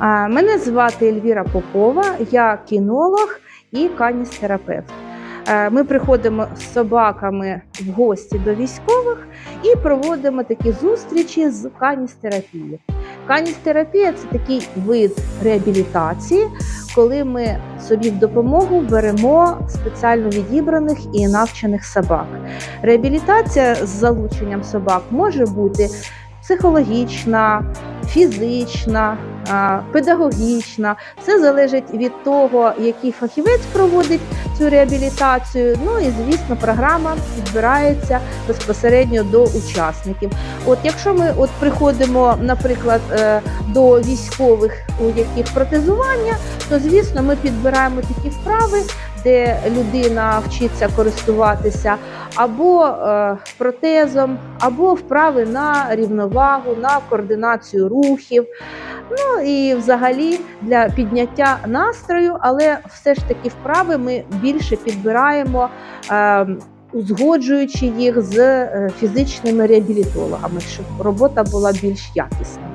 Мене звати Ельвіра Попова, я кінолог і каністерапевт. Е, Ми приходимо з собаками в гості до військових і проводимо такі зустрічі з каністерапії. Каністерапія це такий вид реабілітації, коли ми собі в допомогу беремо спеціально відібраних і навчених собак. Реабілітація з залученням собак може бути психологічна, фізична, педагогічна. Все залежить від того, який фахівець проводить цю реабілітацію. Ну і звісно, програма підбирається безпосередньо до учасників. От якщо ми от приходимо, наприклад, е, до військових, у яких протезування, то звісно ми підбираємо такі вправи, де людина вчиться користуватися або е, протезом, або вправи на рівновагу, на координацію рухів. Ну і взагалі для підняття настрою, але все ж таки вправи ми більше підбираємо. Е, Узгоджуючи їх з е, фізичними реабілітологами, щоб робота була більш якісна.